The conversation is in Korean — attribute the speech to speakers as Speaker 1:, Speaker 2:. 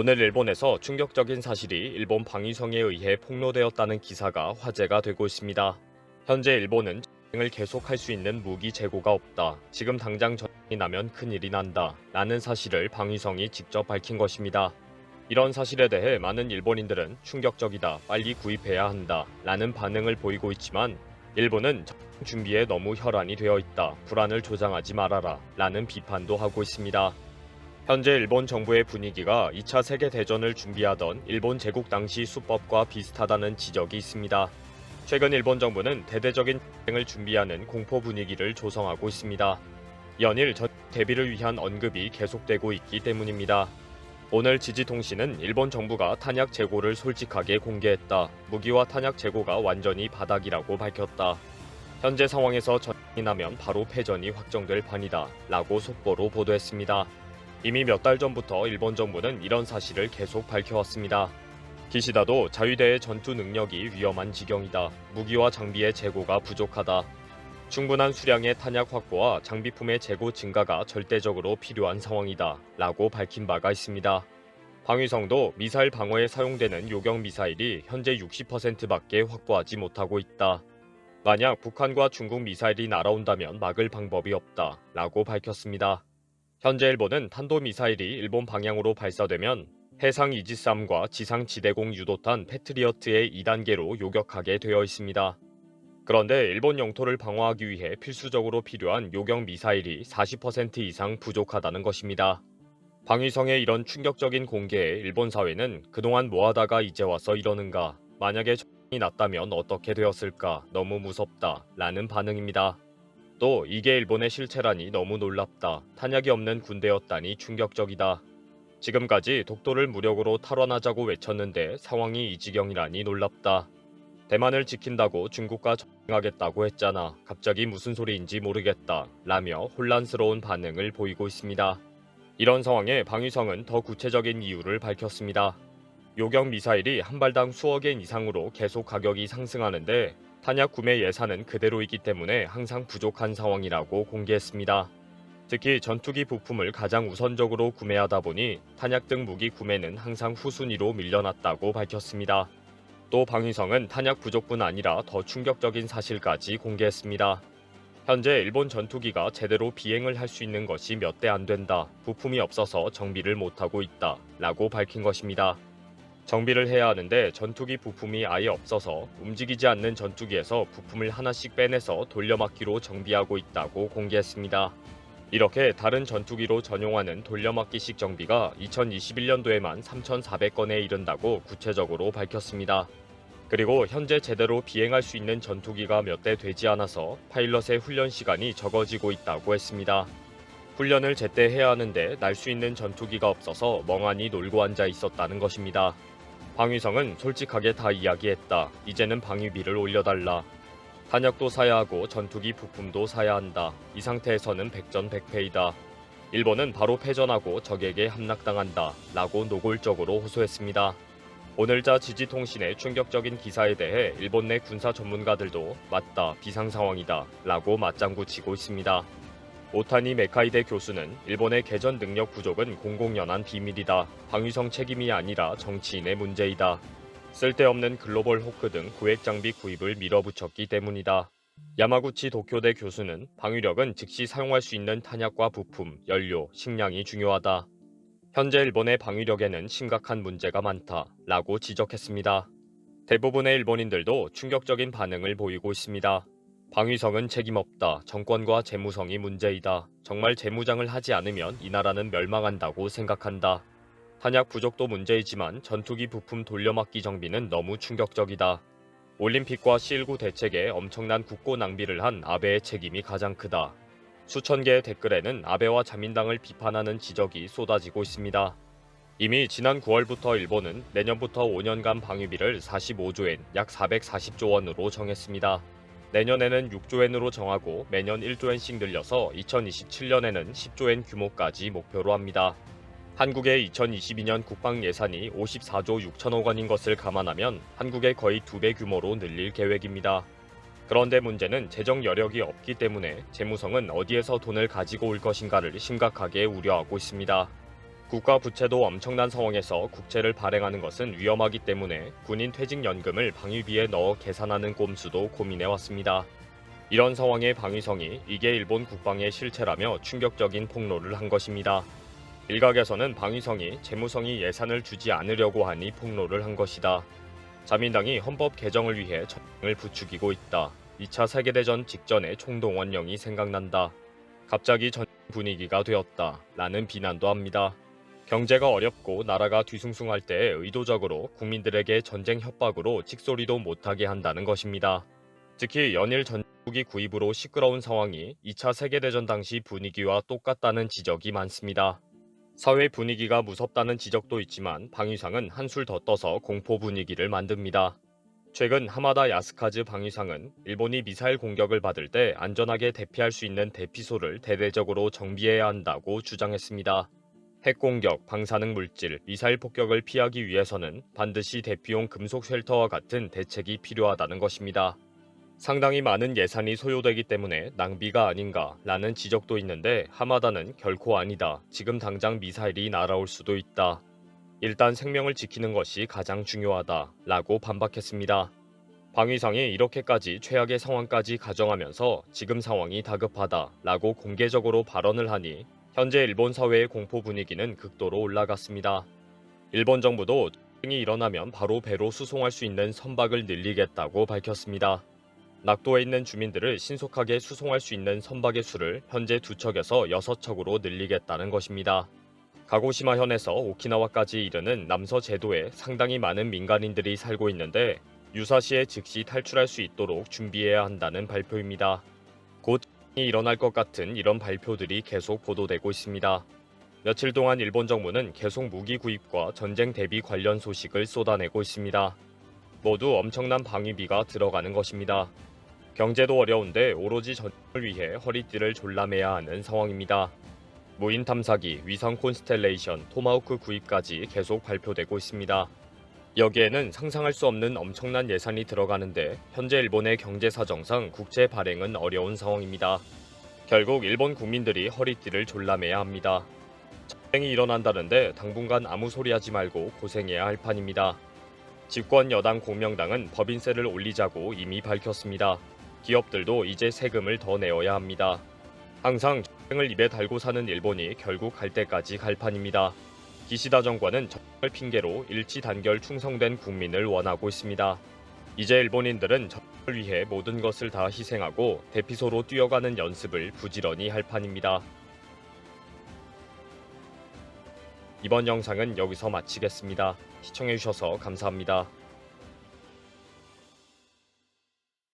Speaker 1: 오늘 일본에서 충격적인 사실이 일본 방위성에 의해 폭로되었다는 기사가 화제가 되고 있습니다. 현재 일본은 전쟁을 계속할 수 있는 무기 재고가 없다. 지금 당장 전쟁이 나면 큰일이 난다. 라는 사실을 방위성이 직접 밝힌 것입니다. 이런 사실에 대해 많은 일본인들은 충격적이다. 빨리 구입해야 한다. 라는 반응을 보이고 있지만 일본은 준비에 너무 혈안이 되어 있다. 불안을 조장하지 말아라. 라는 비판도 하고 있습니다. 현재 일본 정부의 분위기가 2차 세계대전을 준비하던 일본 제국 당시 수법과 비슷하다는 지적이 있습니다. 최근 일본 정부는 대대적인 전쟁을 준비하는 공포 분위기를 조성하고 있습니다. 연일 전 대비를 위한 언급이 계속되고 있기 때문입니다. 오늘 지지통신은 일본 정부가 탄약 재고를 솔직하게 공개했다. 무기와 탄약 재고가 완전히 바닥이라고 밝혔다. 현재 상황에서 전쟁이 나면 바로 패전이 확정될 판이다. 라고 속보로 보도했습니다. 이미 몇 달 전부터 일본 정부는 이런 사실을 계속 밝혀왔습니다. 기시다도 자위대의 전투 능력이 위험한 지경이다. 무기와 장비의 재고가 부족하다. 충분한 수량의 탄약 확보와 장비품의 재고 증가가 절대적으로 필요한 상황이다. 라고 밝힌 바가 있습니다. 방위성도 미사일 방어에 사용되는 요격 미사일이 현재 60%밖에 확보하지 못하고 있다. 만약 북한과 중국 미사일이 날아온다면 막을 방법이 없다. 라고 밝혔습니다. 현재 일본은 탄도미사일이 일본 방향으로 발사되면 해상 이지스함과 지상 지대공 유도탄 패트리어트의 2단계로 요격하게 되어 있습니다. 그런데 일본 영토를 방어하기 위해 필수적으로 필요한 요격 미사일이 40% 이상 부족하다는 것입니다. 방위성의 이런 충격적인 공개에 일본 사회는 그동안 뭐하다가 이제 와서 이러는가 만약에 전쟁이 났다면 어떻게 되었을까 너무 무섭다 라는 반응입니다. 또 이게 일본의 실체라니 너무 놀랍다. 탄약이 없는 군대였다니 충격적이다. 지금까지 독도를 무력으로 탈환하자고 외쳤는데 상황이 이 지경이라니 놀랍다. 대만을 지킨다고 중국과 전쟁하겠다고 했잖아. 갑자기 무슨 소리인지 모르겠다. 라며 혼란스러운 반응을 보이고 있습니다. 이런 상황에 방위성은 더 구체적인 이유를 밝혔습니다. 요격 미사일이 한 발당 수억 엔 이상으로 계속 가격이 상승하는데 탄약 구매 예산은 그대로이기 때문에 항상 부족한 상황이라고 공개했습니다. 특히 전투기 부품을 가장 우선적으로 구매하다 보니 탄약 등 무기 구매는 항상 후순위로 밀려났다고 밝혔습니다. 또 방위성은 탄약 부족뿐 아니라 더 충격적인 사실까지 공개했습니다. 현재 일본 전투기가 제대로 비행을 할 수 있는 것이 몇 대 안 된다. 부품이 없어서 정비를 못하고 있다. 라고 밝힌 것입니다. 정비를 해야 하는데 전투기 부품이 아예 없어서 움직이지 않는 전투기에서 부품을 하나씩 빼내서 돌려막기로 정비하고 있다고 공개했습니다. 이렇게 다른 전투기로 전용하는 돌려막기식 정비가 2021년도에만 3,400건에 이른다고 구체적으로 밝혔습니다. 그리고 현재 제대로 비행할 수 있는 전투기가 몇 대 되지 않아서 파일럿의 훈련 시간이 적어지고 있다고 했습니다. 훈련을 제때 해야 하는데 날 수 있는 전투기가 없어서 멍하니 놀고 앉아 있었다는 것입니다. 방위성은 솔직하게 다 이야기했다. 이제는 방위비를 올려달라. 탄약도 사야 하고 전투기 부품도 사야 한다. 이 상태에서는 백전백패이다. 일본은 바로 패전하고 적에게 함락당한다. 라고 노골적으로 호소했습니다. 오늘자 지지통신의 충격적인 기사에 대해 일본 내 군사 전문가들도 맞다, 비상 상황이다. 라고 맞장구 치고 있습니다. 오타니 메카이데 교수는 일본의 개전 능력 부족은 공공연한 비밀이다. 방위성 책임이 아니라 정치인의 문제이다. 쓸데없는 글로벌 호크 등 구획 장비 구입을 밀어붙였기 때문이다. 야마구치 도쿄대 교수는 방위력은 즉시 사용할 수 있는 탄약과 부품, 연료, 식량이 중요하다. 현재 일본의 방위력에는 심각한 문제가 많다. 라고 지적했습니다. 대부분의 일본인들도 충격적인 반응을 보이고 있습니다. 방위성은 책임없다. 정권과 재무성이 문제이다. 정말 재무장을 하지 않으면 이 나라는 멸망한다고 생각한다. 탄약 부족도 문제이지만 전투기 부품 돌려막기 정비는 너무 충격적이다. 올림픽과 C19 대책에 엄청난 국고 낭비를 한 아베의 책임이 가장 크다. 수천 개의 댓글에는 아베와 자민당을 비판하는 지적이 쏟아지고 있습니다. 이미 지난 9월부터 일본은 내년부터 5년간 방위비를 45조엔 약 440조 원으로 정했습니다. 내년에는 6조엔으로 정하고 매년 1조엔씩 늘려서 2027년에는 10조엔 규모까지 목표로 합니다. 한국의 2022년 국방 예산이 54조 6천억 원인 것을 감안하면 한국의 거의 두 배 규모로 늘릴 계획입니다. 그런데 문제는 재정 여력이 없기 때문에 재무성은 어디에서 돈을 가지고 올 것인가를 심각하게 우려하고 있습니다. 국가 부채도 엄청난 상황에서 국채를 발행하는 것은 위험하기 때문에 군인 퇴직연금을 방위비에 넣어 계산하는 꼼수도 고민해 왔습니다. 이런 상황에 방위성이 이게 일본 국방의 실체라며 충격적인 폭로를 한 것입니다. 일각에서는 방위성이 재무성이 예산을 주지 않으려고 하니 폭로를 한 것이다. 자민당이 헌법 개정을 위해 전쟁을 부추기고 있다. 2차 세계대전 직전의 총동원령이 생각난다. 갑자기 전 분위기가 되었다. 라는 비난도 합니다. 경제가 어렵고 나라가 뒤숭숭할 때 의도적으로 국민들에게 전쟁 협박으로 찍소리도 못하게 한다는 것입니다. 특히 연일 전국이 구입으로 시끄러운 상황이 2차 세계대전 당시 분위기와 똑같다는 지적이 많습니다. 사회 분위기가 무섭다는 지적도 있지만 방위상은 한술 더 떠서 공포 분위기를 만듭니다. 최근 하마다 야스카즈 방위상은 일본이 미사일 공격을 받을 때 안전하게 대피할 수 있는 대피소를 대대적으로 정비해야 한다고 주장했습니다. 핵공격, 방사능 물질, 미사일 폭격을 피하기 위해서는 반드시 대피용 금속 쉘터와 같은 대책이 필요하다는 것입니다. 상당히 많은 예산이 소요되기 때문에 낭비가 아닌가라는 지적도 있는데 하마다는 결코 아니다. 지금 당장 미사일이 날아올 수도 있다. 일단 생명을 지키는 것이 가장 중요하다. 라고 반박했습니다. 방위상이 이렇게까지 최악의 상황까지 가정하면서 지금 상황이 다급하다. 라고 공개적으로 발언을 하니 현재 일본 사회의 공포 분위기는 극도로 올라갔습니다. 일본 정부도 전쟁이 일어나면 바로 배로 수송할 수 있는 선박을 늘리겠다고 밝혔습니다. 낙도에 있는 주민들을 신속하게 수송할 수 있는 선박의 수를 현재 두 척에서 여섯 척으로 늘리겠다는 것입니다. 가고시마현에서 오키나와까지 이르는 남서 제도에 상당히 많은 민간인들이 살고 있는데 유사시에 즉시 탈출할 수 있도록 준비해야 한다는 발표입니다. 곧이 일어날 것 같은 이런 발표들이 계속 보도되고 있습니다. 며칠 동안 일본 정부는 계속 무기 구입과 전쟁 대비 관련 소식을 쏟아내고 있습니다. 모두 엄청난 방위비가 들어가는 것입니다. 경제도 어려운데 오로지 전쟁을 위해 허리띠를 졸라매야 하는 상황입니다. 무인 탐사기, 위성 콘스텔레이션, 토마호크 구입까지 계속 발표되고 있습니다. 여기에는 상상할 수 없는 엄청난 예산이 들어가는데 현재 일본의 경제 사정상 국채 발행은 어려운 상황입니다. 결국 일본 국민들이 허리띠를 졸라매야 합니다. 전쟁이 일어난다는데 당분간 아무 소리 하지 말고 고생해야 할 판입니다. 집권 여당 공명당은 법인세를 올리자고 이미 밝혔습니다. 기업들도 이제 세금을 더 내어야 합니다. 항상 전쟁을 입에 달고 사는 일본이 결국 갈 때까지 갈 판입니다. 기시다 정권은 전쟁을 핑계로 일치 단결 충성된 국민을 원하고 있습니다. 이제 일본인들은 전쟁을 위해 모든 것을 다 희생하고 대피소로 뛰어가는 연습을 부지런히 할 판입니다. 이번 영상은 여기서 마치겠습니다. 시청해주셔서 감사합니다.